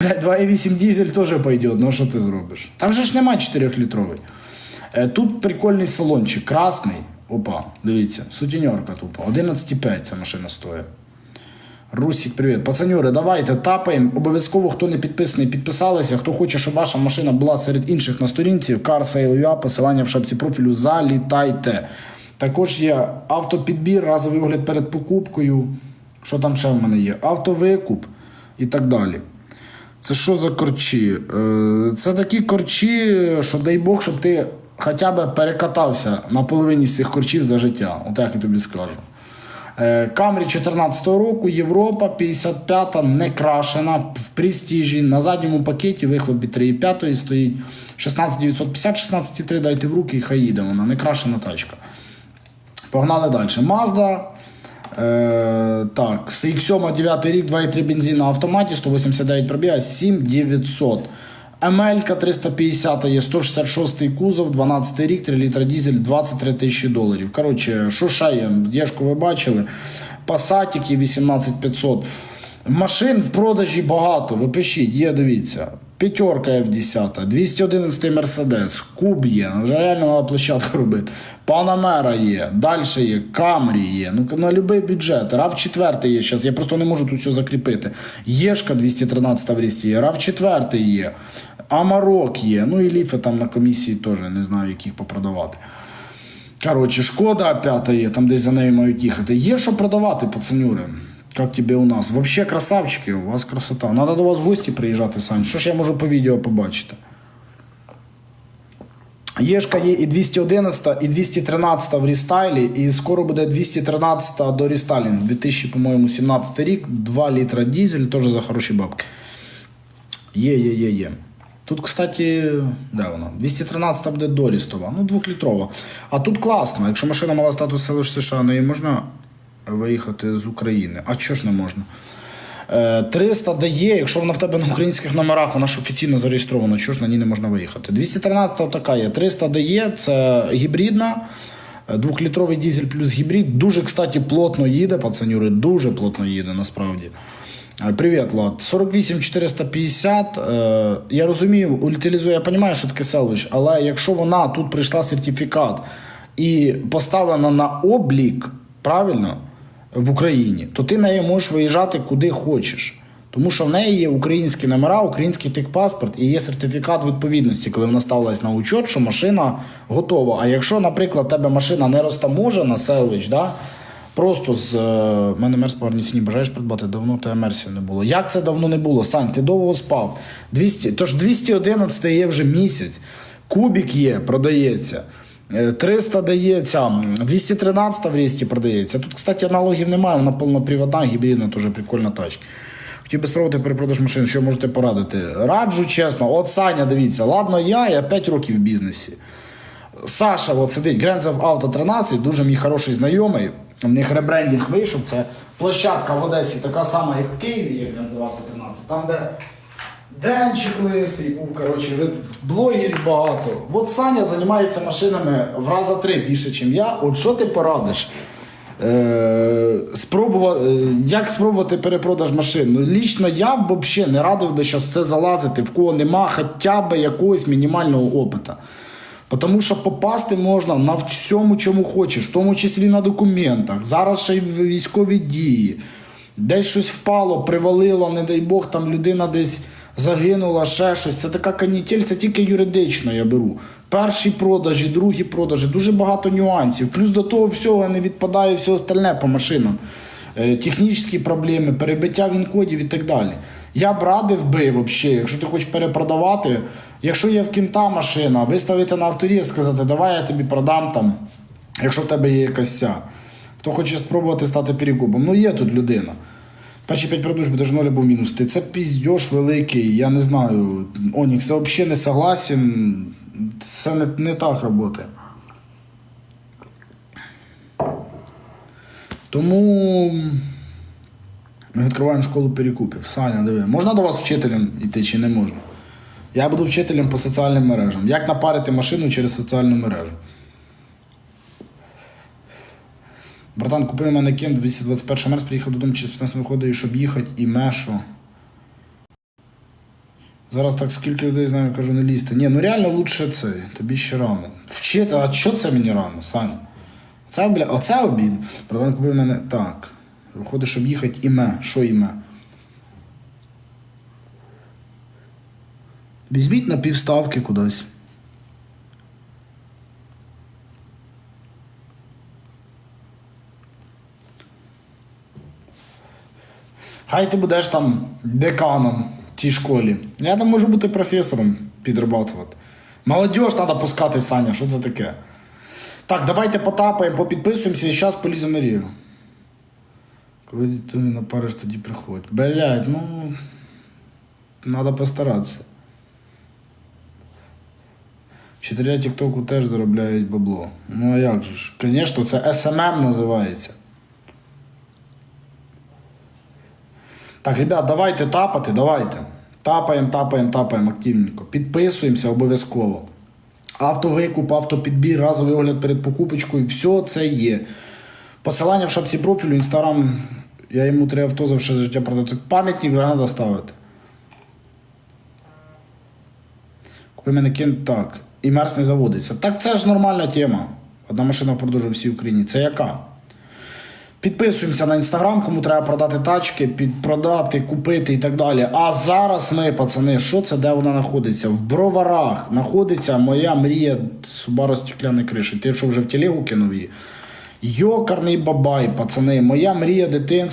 Блядь, 2,8 дизель теж пойдет, ну що ти зробиш? Там же ж нема 4-літровий. Е, Тут прикольний салончик, красний. Опа, дивіться, сутіньорка тупо. 11,5 ця машина стоїть. Русік, привіт. Пацанюри, давайте тапаємо. Обов'язково, хто не підписаний, підписалися. Хто хоче, щоб ваша машина була серед інших на сторінці, Car Sale UA, посилання в шапці профілю, залітайте. Також є автопідбір, разовий огляд перед покупкою. Що там ще в мене є? Автовикуп і так далі. Це що за корчі? Е, Це такі корчі, що дай Бог, щоб ти хоча б перекатався на половині з цих корчів за життя. Отак я тобі скажу. Е, Камрі 14 року, Європа 55 не крашена в престижі. На задньому пакеті вихлоп від 3,5 стоїть 16950, 16,3 дайте в руки і хай їде вона, не крашена тачка. Погнали далі. Mazda. Е, так, CX-7 9 рік, 2,3 бензин на автоматі, 189 пробіга, 7900. ML 350 є 166 кузов, 12 рік, 3 літра дизель, 23 тисячі доларів. Коротше, що ще є? Ви бачили. Passat 18500. Машин в продажі багато. Ви пишіть, є, дивіться. П'ятерка F10, 211 Мерседес, Куб є, ну, реально треба площадку робити. Панамера є, далі є, Камрі є, ну на будь-який бюджет. RAV 4 є зараз, я просто не можу тут все закріпити. Єшка 213 в рісті є, RAV 4 є, Амарок є, ну і ліфи там на комісії теж, не знаю, яких попродавати. Коротше, шкода п'ята є, там десь за нею мають їхати. Є що продавати, пацанюри. Як тебе у нас? Вообще красавчики, у вас красота. Надо до вас в гості приїжджати, Сань. Що ж я можу по відео побачити? Єшка є і 211, і 213 в рестайлі, і скоро буде 213 до рестайлінг. 2000, по-моєму, 17 рік, 2 літра дизель, теж за хороші бабки. Є, є, є, є. Тут, кстати, де вона? 213 буде дорістова, ну 2-літрова. А тут класно. Якщо машина мала статус селищ США, ну її можна виїхати з України. А чого ж не можна? Е, 300 дає, якщо вона в тебе на українських номерах, вона ж офіційно зареєстрована, чого ж на ній не можна виїхати. 213 така є. 300 дає, це гібридна. е, Двохлітровий дизель плюс гібрид. Дуже, кстати, плотно їде, пацанюри, дуже плотно їде насправді. Е, Привіт, Влад. 48 450. Е, я розумію, утилізую, я розумію, що таке селвич, але якщо вона тут прийшла сертифікат і поставлена на облік, правильно, в Україні, то ти нею можеш виїжджати куди хочеш. Тому що в неї є українські номера, український техпаспорт і є сертифікат відповідності, коли вона ставилась на учет, що машина готова. А якщо, наприклад, тебе машина не розтаможена, селвич, да, просто з е, мене мерс по бажаєш придбати, давно тебе мерсів не було. Як це давно не було? Сань, ти довго спав. 200, тож 211 є вже місяць, кубік є, продається. Е, 300 дається, 213 в рісті продається. Тут, кстати, аналогів немає, вона повноприводна, гібридна, теж прикольна тачка. Хотів би спробувати перепродаж машин, що можете порадити? Раджу чесно, от Саня, дивіться, ладно, я, я 5 років в бізнесі. Саша от сидить, Грензов Авто 13, дуже мій хороший знайомий. В них ребрендінг вийшов. Це площадка в Одесі, така сама, як в Києві, як Грензов Авто 13. Там, де Денчик лисий був, коротше, блогерів багато. От Саня займається машинами в раза три більше, ніж я. От що ти порадиш? Е, спробувати, е, як спробувати перепродаж машин? Ну, лічно я б взагалі не радив би зараз це залазити, в кого нема хоча б якогось мінімального опита. Тому що попасти можна на всьому, чому хочеш, в тому числі на документах. Зараз ще й військові дії. Десь щось впало, привалило, не дай Бог, там людина десь загинула, ще щось. Це така канітель, це тільки юридично я беру. Перші продажі, другі продажі, дуже багато нюансів. Плюс до того всього не відпадає все остальне по машинам. Е, Технічні проблеми, перебиття він-кодів і так далі. Я б радив би, взагалі, якщо ти хочеш перепродавати, якщо є в кінта машина, виставити на авторі, сказати, давай я тобі продам там, якщо в тебе є якась ця. Хто хоче спробувати стати перекупом. Ну є тут людина. Перші 5 продаж буде ж ноль або мінус. Ти це піздьош великий, я не знаю. Онікс, я взагалі не согласен. Це не, не так працює. Тому ми відкриваємо школу перекупів. Саня, диви, можна до вас вчителем йти чи не можна? Я буду вчителем по соціальним мережам. Як напарити машину через соціальну мережу? Братан, купив мене кент 221 мерз, приїхав додому через 15 виходить, щоб їхати і мешо. Зараз так скільки людей знаю, кажу, не лізьте. Ні, ну реально лучше це. Тобі ще рано. Вчити, а що це мені рано, Саня? Це, бля, оце обід. Правда, купив мене так. Виходить, щоб їхати іме. Що іме? Візьміть на півставки кудись. Хай ти будеш там деканом в цій школі. Я там можу бути професором підрабатувати. Молодіж треба пускати, Саня, що це таке? Так, давайте потапаємо, попідписуємося і зараз поліземо на рію. Коли ти не напариш, тоді приходь. Блять, ну. Треба постаратися. Вчителя Тіктоку теж заробляють бабло. Ну а як же ж? Звісно, це SMM називається. Так, ребят, давайте тапати, давайте. Тапаємо, тапаємо, тапаємо активненько. Підписуємося обов'язково. Автовикуп, автопідбір, разовий огляд перед покупочкою, все це є. Посилання в шапці профілю, інстаграм, я йому три авто за все життя продати. Пам'ятник вже треба ставити. Купи мене кін так. І мерс не заводиться. Так це ж нормальна тема. Одна машина в продажу всій Україні. Це яка? Підписуємося на інстаграм, кому треба продати тачки, підпродати, купити і так далі. А зараз ми, пацани, що це, де вона знаходиться? В броварах знаходиться моя мрія Субару стікляної криші. Ти що вже в тілігу кинув її? Йокарний бабай, пацани, моя мрія дитинства.